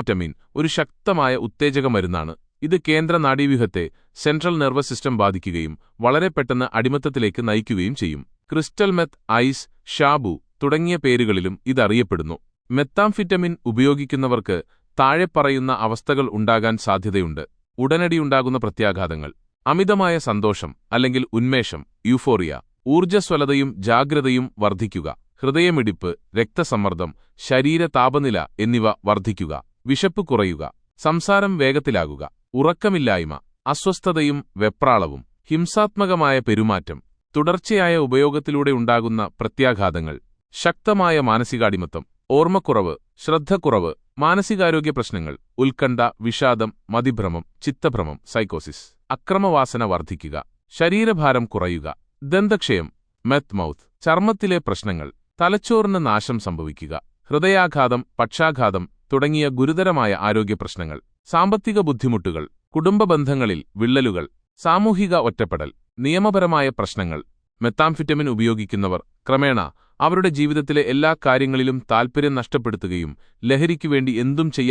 Methamphetamine ഒരു ശക്തമായ ഉത്തേജക മരുന്നാണ്. ഇത് കേന്ദ്ര നാഡീവ്യൂഹത്തെ സെൻട്രൽ നെർവസ് സിസ്റ്റം ബാധിക്കുകയും വളരെ പെട്ടെന്ന് അടിമത്തത്തിലേക്ക് നയിക്കുകയും ചെയ്യും. ക്രിസ്റ്റൽ മെത്ത് ഐസ് ഷാബു തുടങ്ങിയ പേരുകളിലും ഇതറിയപ്പെടുന്നു മെത്താംഫിറ്റമിൻ ഉപയോഗിക്കുന്നവർക്ക് താഴെ പറയുന്ന അവസ്ഥകൾ ഉണ്ടാകാൻ സാധ്യതയുണ്ട്. ഉടനടിയുണ്ടാകുന്ന പ്രത്യാഘാതങ്ങൾ. അമിതമായ സന്തോഷം അല്ലെങ്കിൽ ഉന്മേഷം യൂഫോറിയ ഊർജസ്വലതയും ജാഗ്രതയും വർദ്ധിക്കുക ഹൃദയമിടിപ്പ് രക്തസമ്മർദ്ദം ശരീര താപനില എന്നിവ വർദ്ധിക്കുക. വിശപ്പ് കുറയുക. സംസാരം വേഗത്തിലാകുക. ഉറക്കമില്ലായ്മ അസ്വസ്ഥതയും വെപ്രാളവും ഹിംസാത്മകമായ പെരുമാറ്റം തുടർച്ചയായ ഉപയോഗത്തിലൂടെ ഉണ്ടാകുന്ന പ്രത്യാഘാതങ്ങൾ ശക്തമായ മാനസികാടിമത്തം ഓർമ്മക്കുറവ് ശ്രദ്ധക്കുറവ് മാനസികാരോഗ്യ പ്രശ്നങ്ങൾ ഉത്കണ്ഠ വിഷാദം മതിഭ്രമം ചിത്തഭ്രമം സൈക്കോസിസ് അക്രമവാസന വർദ്ധിക്കുക ശരീരഭാരം കുറയുക ദന്തക്ഷയം മെത്ത് മൗത്ത് ചർമ്മത്തിലെ പ്രശ്നങ്ങൾ തലച്ചോറിന് നാശം സംഭവിക്കുക ഹൃദയാഘാതം പക്ഷാഘാതം തുടങ്ങിയ ഗുരുതരമായ ആരോഗ്യ പ്രശ്നങ്ങൾ സാമ്പത്തിക ബുദ്ധിമുട്ടുകൾ കുടുംബ ബന്ധങ്ങളിൽ വിള്ളലുകൾ സാമൂഹിക ഒറ്റപ്പെടൽ നിയമപരമായ പ്രശ്നങ്ങൾ മെത്താംഫിറ്റമിൻ ഉപയോഗിക്കുന്നവർ ക്രമേണ അവരുടെ ജീവിതത്തിലെ എല്ലാ കാര്യങ്ങളിലും താൽപ്പര്യം നഷ്ടപ്പെടുത്തുകയും ലഹരിക്കുവേണ്ടി എന്തും ചെയ്യാൻ